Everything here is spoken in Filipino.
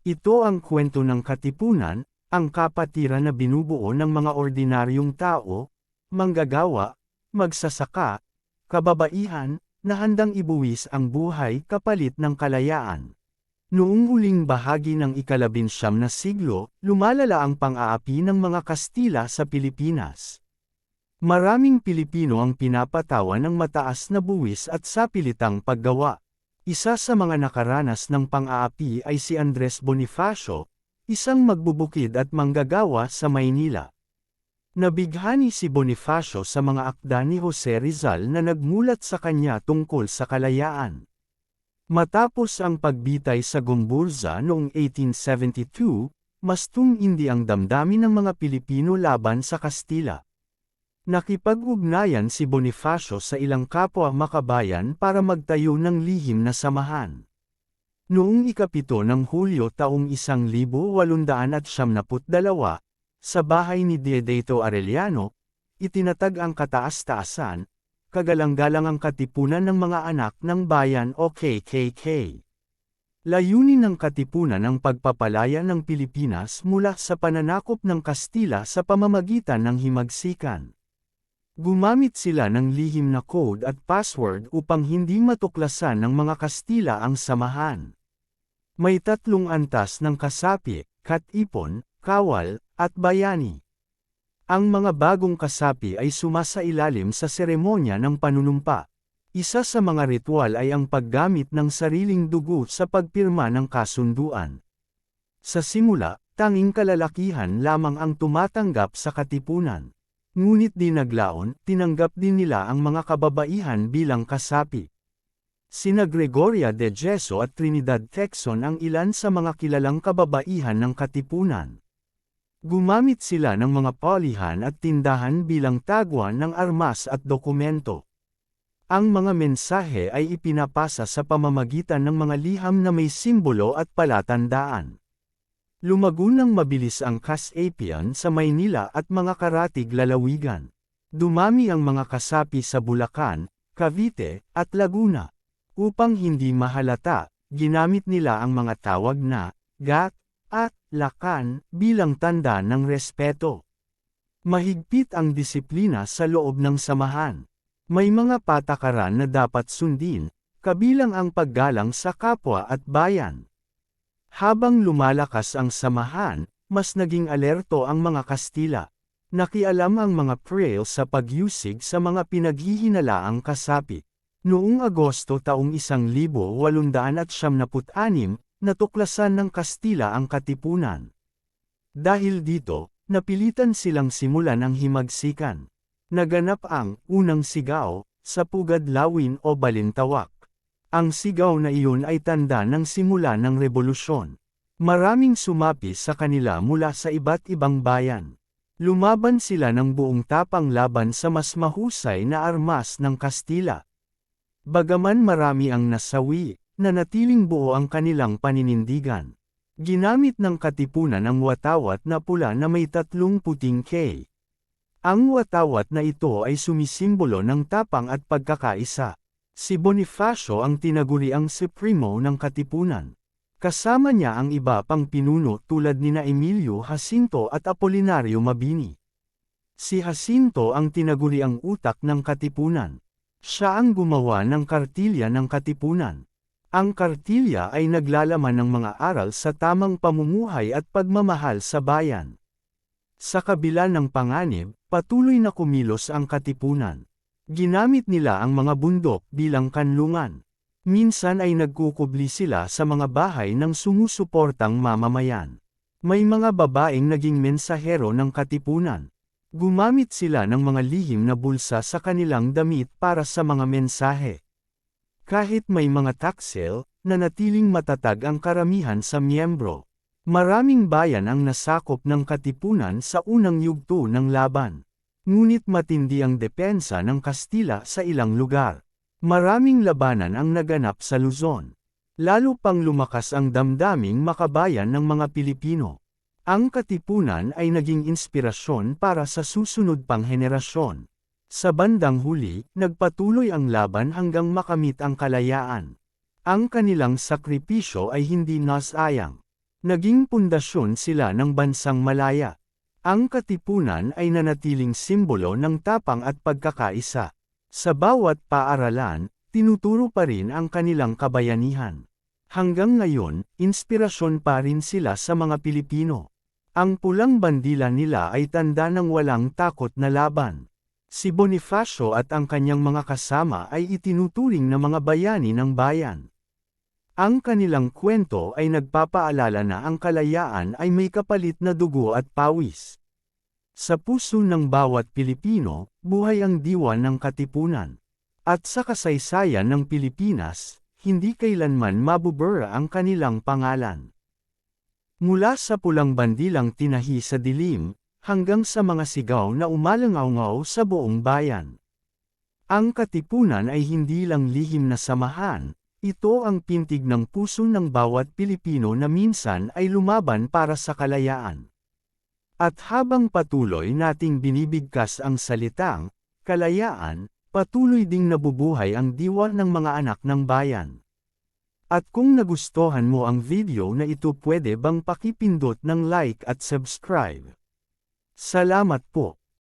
Ito ang kwento ng katipunan, ang kapatiran na binubuo ng mga ordinaryong tao, manggagawa, magsasaka, kababaihan, na handang ibuwis ang buhay kapalit ng kalayaan. Noong huling bahagi ng ikalabinsyam na siglo, lumalala ang pang-aapi ng mga Kastila sa Pilipinas. Maraming Pilipino ang pinapatawan ng mataas na buwis at sapilitang paggawa. Isa sa mga nakaranas ng pang-aapi ay si Andres Bonifacio, isang magbubukid at manggagawa sa Maynila. Nabighani si Bonifacio sa mga akda ni Jose Rizal na nagmulat sa kanya tungkol sa kalayaan. Matapos ang pagbitay sa Gumburza noong 1872, mas tumindi ang damdamin ng mga Pilipino laban sa Kastila. Nakipag-ugnayan si Bonifacio sa ilang kapwa makabayan para magtayo ng lihim na samahan. Noong ikapito ng Hulyo taong 1872, sa bahay ni Diedeto Arellano, itinatag ang kataas-taasan, kagalang-galang ang katipunan ng mga anak ng bayan o KKK. Layunin ng katipunan ang pagpapalaya ng Pilipinas mula sa pananakop ng Kastila sa pamamagitan ng himagsikan. Gumamit sila ng lihim na code at password upang hindi matuklasan ng mga Kastila ang samahan. May tatlong antas ng kasapi, katipon, kawal, at bayani. Ang mga bagong kasapi ay sumasailalim sa seremonya ng panunumpa. Isa sa mga ritual ay ang paggamit ng sariling dugo sa pagpirma ng kasunduan. Sa simula, tanging kalalakihan lamang ang tumatanggap sa katipunan. Ngunit di naglaon, tinanggap din nila ang mga kababaihan bilang kasapi. Sina Gregoria de Jeso at Trinidad Texon ang ilan sa mga kilalang kababaihan ng katipunan. Gumamit sila ng mga polihan at tindahan bilang tagwan ng armas at dokumento. Ang mga mensahe ay ipinapasa sa pamamagitan ng mga liham na may simbolo at palatandaan. Lumago ng mabilis ang Kasapian sa Maynila at mga karatig lalawigan. Dumami ang mga kasapi sa Bulacan, Cavite, at Laguna. Upang hindi mahalata, ginamit nila ang mga tawag na, gat, at, lakan, bilang tanda ng respeto. Mahigpit ang disiplina sa loob ng samahan. May mga patakaran na dapat sundin, kabilang ang paggalang sa kapwa at bayan. Habang lumalakas ang samahan, mas naging alerto ang mga Kastila. Nakialam ang mga Prail sa pagyusig sa mga pinaghihinalaang kasapi. Noong Agosto taong 1876, natuklasan ng Kastila ang katipunan. Dahil dito, napilitan silang simulan ang himagsikan. Naganap ang unang sigaw sa Pugad Lawin o Balintawak. Ang sigaw na iyon ay tanda ng simula ng revolusyon. Maraming sumapi sa kanila mula sa iba't ibang bayan. Lumaban sila ng buong tapang laban sa mas mahusay na armas ng Kastila. Bagaman marami ang nasawi, nanatiling buo ang kanilang paninindigan. Ginamit ng katipunan ang watawat na pula na may tatlong puting K. Ang watawat na ito ay sumisimbolo ng tapang at pagkakaisa. Si Bonifacio ang tinaguriang Supremo ng Katipunan. Kasama niya ang iba pang pinuno tulad nina Emilio Jacinto at Apolinario Mabini. Si Jacinto ang tinaguriang utak ng Katipunan. Siya ang gumawa ng kartilya ng Katipunan. Ang kartilya ay naglalaman ng mga aral sa tamang pamumuhay at pagmamahal sa bayan. Sa kabila ng panganib, patuloy na kumilos ang Katipunan. Ginamit nila ang mga bundok bilang kanlungan. Minsan ay nagkukubli sila sa mga bahay ng sumusuportang mamamayan. May mga babaeng naging mensahero ng katipunan. Gumamit sila ng mga lihim na bulsa sa kanilang damit para sa mga mensahe. Kahit may mga taksel, nanatiling matatag ang karamihan sa miyembro. Maraming bayan ang nasakop ng katipunan sa unang yugto ng laban. Ngunit matindi ang depensa ng Kastila sa ilang lugar. Maraming labanan ang naganap sa Luzon. Lalo pang lumakas ang damdaming makabayan ng mga Pilipino. Ang katipunan ay naging inspirasyon para sa susunod pang henerasyon. Sa bandang huli, nagpatuloy ang laban hanggang makamit ang kalayaan. Ang kanilang sakripisyo ay hindi nasayang. Naging pundasyon sila ng bansang Malaya. Ang katipunan ay nanatiling simbolo ng tapang at pagkakaisa. Sa bawat paaralan, tinuturo pa rin ang kanilang kabayanihan. Hanggang ngayon, inspirasyon pa rin sila sa mga Pilipino. Ang pulang bandila nila ay tanda ng walang takot na laban. Si Bonifacio at ang kanyang mga kasama ay itinuturing na mga bayani ng bayan. Ang kanilang kwento ay nagpapaalala na ang kalayaan ay may kapalit na dugo at pawis. Sa puso ng bawat Pilipino, buhay ang diwa ng katipunan. At sa kasaysayan ng Pilipinas, hindi kailanman mabubura ang kanilang pangalan. Mula sa pulang bandilang tinahi sa dilim, hanggang sa mga sigaw na umalangaw sa buong bayan. Ang katipunan ay hindi lang lihim na samahan, ito ang pintig ng puso ng bawat Pilipino na minsan ay lumaban para sa kalayaan. At habang patuloy nating binibigkas ang salitang, kalayaan, patuloy ding nabubuhay ang diwa ng mga anak ng bayan. At kung nagustuhan mo ang video na ito pwede bang pakipindot ng like at subscribe. Salamat po.